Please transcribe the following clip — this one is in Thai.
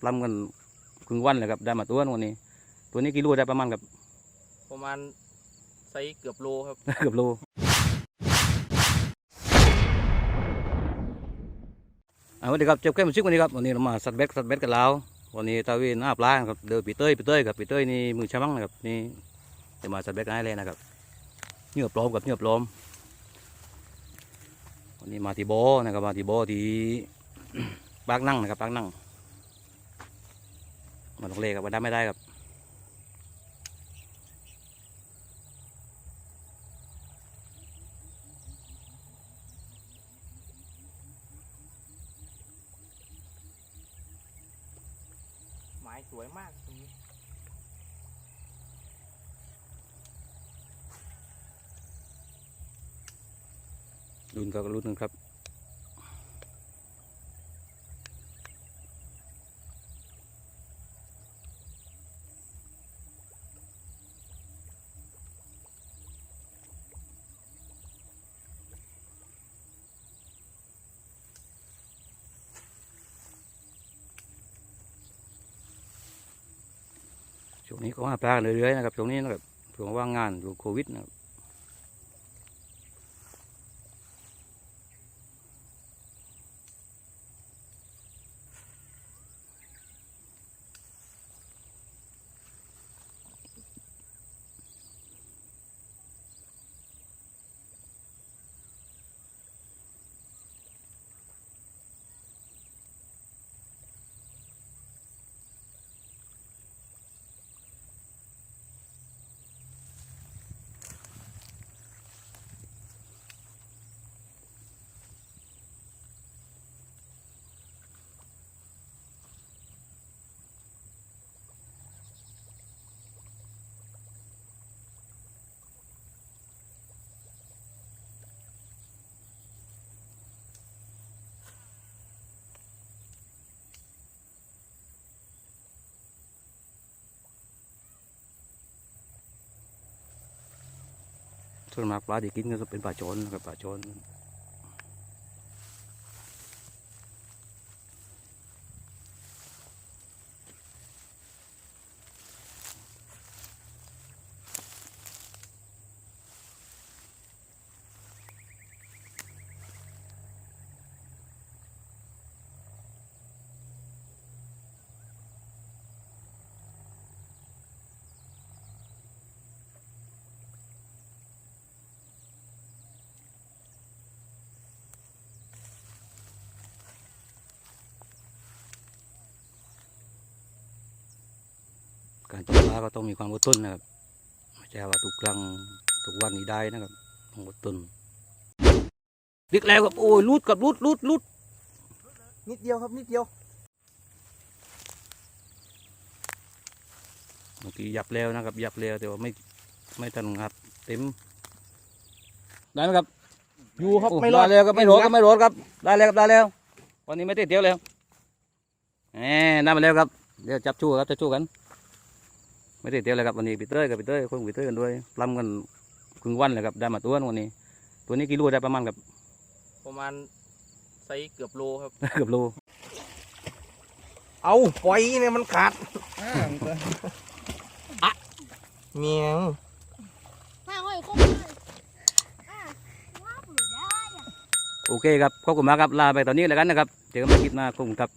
ปล้ำกันครึ่งวันเลยครับได้มาตัวนึงวันนี้ ตัวนี้กิโลได้ประมาณกับ ประมาณไซส์เกือบโลครับ เกือบโลอ่าสวัสดีครับเจ้าแก้มชิกวันนี้ครับวันนี้เรามาสัตว์เบ็ดสัตว์เบ็ดกันแล้ววันนี้ตาวินหน้าปลาครับเดือปีเต้ยปีเต้ยครับปีเต้ยนี่มือช้ำนะครับนี่จะมาสัตว์เบ็ดกันให้เลยนะครับเหงื่อปลอมกับเหงื่อปลอมวันนี้มาที่บ่อนะครับมาที่บ่อที่ปากนั่งนะครับปากนั่ง มาลงเลครับมาได้ไม่ได้ครับหมายสวยมากตรงนี้รุ่นก็รุ่นนึงครับ ช่วงนี้ก็หาปลาเรื่อยๆนะครับช่วงนี้นะครับช่วงว่างงานช่วงโควิดนะครับ ส่วนมากปลาที่กินก็จะเป็นปลาโจนครับปลาโจน การตกปลาก็ต้องมีความอดทนนะครับไม่ใช่ว่าทุกครั้งทุกวันนี้ได้นะครับต้องอดทนดึกแล้วครับโอ้ยลุดกับลุดลุดลุดนิดเดียวครับนิดเดียวบางทียับแล้วนะครับยับแล้วแต่ว่าไม่ไม่ทันครับเต็มได้ไหมครับอยู่ครับโอ้ไม่รอดได้แล้วครับไม่รอดครับไม่รอดครับได้แล้วครับได้แล้ว วันนี้ไม่ติดเดียวแล้วแหมได้มาแล้วครับเดี๋ยวจับชู้ครับจะชู้กัน ไม่ติดเดียวเลยครับวันนี้ปีเตอร์กับปีเตอร์คนปีเตอร์กันด้วยปล้ำกันครึ่งวันเลยครับได้มาตัวนึงวันนี้ ตัวนี้กิโลได้ประมาณกับ ประมาณไซส์เกือบโลครับ เกือบโล เอาปล่อยเนี่ยมันขาดเมียงห้าห้อยคงเลยอะว่าเปิดได้อะโอเคครับขอบคุณมากครับลาไปตอนนี้แล้วกันนะครับเจอกันใหม่คลิปหน้าขอบคุณครับ